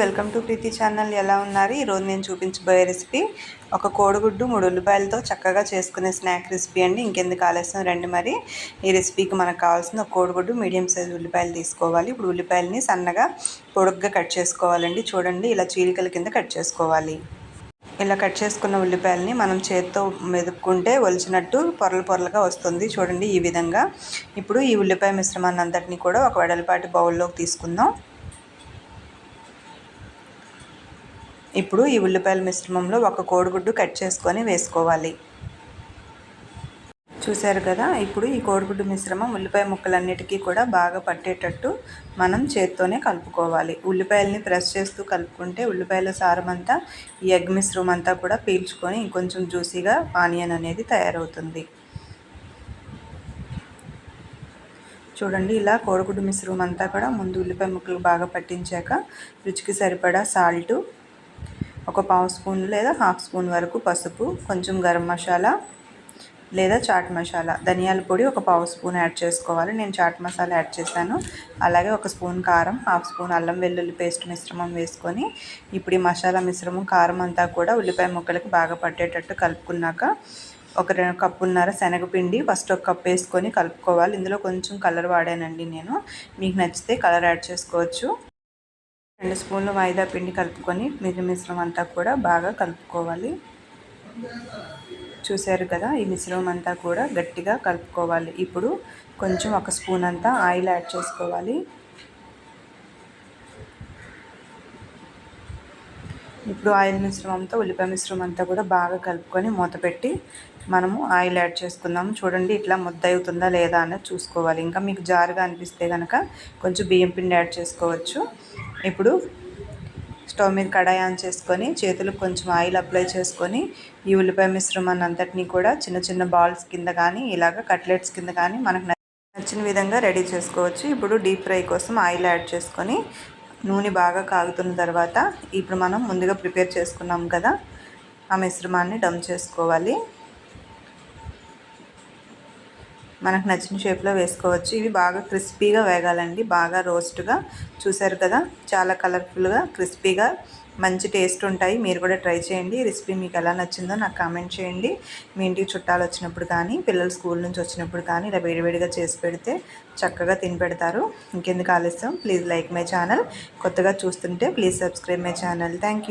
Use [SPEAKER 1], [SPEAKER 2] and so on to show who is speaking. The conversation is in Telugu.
[SPEAKER 1] Welcome to Preethi channel. ఎలా ఉన్నారు? ఈరోజు నేను చూపించబోయే రెసిపీ ఒక కోడిగుడ్డు మూడు ఉల్లిపాయలతో చక్కగా చేసుకునే స్నాక్ రెసిపీ అండి. ఇంకెందుకు ఆలస్యం రండి మరి. ఈ రెసిపీకి మనకు కావాల్సిన ఒక కోడిగుడ్డు మీడియం సైజ్ ఉల్లిపాయలు తీసుకోవాలి. ఇప్పుడు ఉల్లిపాయలని సన్నగా పొడుగ్గా కట్ చేసుకోవాలండి. చూడండి ఇలా చీలికల కింద కట్ చేసుకోవాలి. ఇలా కట్ చేసుకున్న ఉల్లిపాయలని మనం చేత్తో మెదుపుకుంటే ఒలిచినట్టు పొరలు పొరలుగా వస్తుంది. చూడండి ఈ విధంగా. ఇప్పుడు ఈ ఉల్లిపాయ మిశ్రమాన్ని అంతటిని కూడా ఒక వెడల్పాటి బౌల్లోకి తీసుకుందాం. ఇప్పుడు ఈ ఉల్లిపాయల మిశ్రమంలో ఒక కోడిగుడ్డు కట్ చేసుకొని వేసుకోవాలి. చూశారు కదా? ఇప్పుడు ఈ కోడిగుడ్డు మిశ్రమం ఉల్లిపాయ ముక్కలన్నిటికీ కూడా బాగా పట్టేటట్టు మనం చేత్తోనే కలుపుకోవాలి. ఉల్లిపాయల్ని ప్రెస్ చేస్తూ కలుపుకుంటే ఉల్లిపాయల సారం అంతా ఈ ఎగ్ మిశ్రమం అంతా కూడా పీల్చుకొని ఇంకొంచెం జ్యూసీగా ఆనియన్ అనేది తయారవుతుంది. చూడండి ఇలా కోడిగుడ్డు మిశ్రమం అంతా కూడా ముందు ఉల్లిపాయ ముక్కలు బాగా పట్టించాక రుచికి సరిపడా సాల్టు ఒక పావు స్పూన్ లేదా హాఫ్ స్పూన్ వరకు పసుపు కొంచెం గరం మసాలా లేదా చాట్ మసాలా. ధనియాల పొడి ఒక పావు స్పూన్ యాడ్ చేసుకోవాలి. నేను చాట్ మసాలా యాడ్ చేశాను. అలాగే ఒక స్పూన్ కారం హాఫ్ స్పూన్ అల్లం వెల్లుల్లి పేస్ట్ మిశ్రమం వేసుకొని ఇప్పుడు ఈ మసాలా మిశ్రమం కారం అంతా కూడా ఉల్లిపాయ ముక్కలకు బాగా పట్టేటట్టు కలుపుకున్నాక ఒక రెండు కప్పున్నర శనగపిండి ఫస్ట్ ఒక కప్ వేసుకొని కలుపుకోవాలి. ఇందులో కొంచెం కలర్ వాడానండి నేను. మీకు నచ్చితే కలర్ యాడ్ చేసుకోవచ్చు. రెండు స్పూన్లు మైదా పిండి కలుపుకొని మిగిలిన మిశ్రమం అంతా కూడా బాగా కలుపుకోవాలి. చూశారు కదా ఈ మిశ్రమం అంతా కూడా గట్టిగా కలుపుకోవాలి. ఇప్పుడు కొంచెం ఒక స్పూన్ అంతా ఆయిల్ యాడ్ చేసుకోవాలి. ఇప్పుడు ఆయిల్ మిశ్రమంతో ఉల్లిపాయ మిశ్రమం అంతా కూడా బాగా కలుపుకొని మూత పెట్టి మనము ఆయిల్ యాడ్ చేసుకుందాం. చూడండి ఇట్లా ముద్ద అవుతుందా లేదా అనేది చూసుకోవాలి. ఇంకా మీకు జారుగా అనిపిస్తే కనుక కొంచెం బియ్యం పిండి యాడ్ చేసుకోవచ్చు. ఇప్పుడు స్టవ్ మీద కడాయి ఆన్ చేసుకొని చేతులకు కొంచెం ఆయిల్ అప్లై చేసుకొని ఈ ఉల్లిపాయ మిశ్రమాన్ని అంతటినీ కూడా చిన్న చిన్న బాల్స్ కింద కానీ ఇలాగ కట్లెట్స్ కింద కానీ మనకు నచ్చిన విధంగా రెడీ చేసుకోవచ్చు. ఇప్పుడు డీప్ ఫ్రై కోసం ఆయిల్ యాడ్ చేసుకొని నూనె బాగా కాగుతున్న తర్వాత ఇప్పుడు మనం ముందుగా ప్రిపేర్ చేసుకున్నాం కదా ఆ మిశ్రమాన్ని డమ్ చేసుకోవాలి. మనకు నచ్చిన షేప్లో వేసుకోవచ్చు. ఇవి బాగా క్రిస్పీగా వేగాలండి. బాగా రోస్ట్గా చూసారు కదా? చాలా కలర్ఫుల్గా క్రిస్పీగా మంచి టేస్ట్ ఉంటాయి. మీరు కూడా ట్రై చేయండి. రెసిపీ మీకు ఎలా నచ్చిందో నాకు కామెంట్ చేయండి. మీ ఇంటికి చుట్టాలు వచ్చినప్పుడు కానీ పిల్లలు స్కూల్ నుంచి వచ్చినప్పుడు కానీ ఇలా వేడివేడిగా చేసి పెడితే చక్కగా తిని పెడతారు. ఇంకెందుకు ఆలస్యం? Please like my channel. కొత్తగా చూస్తుంటే please subscribe my channel. Thank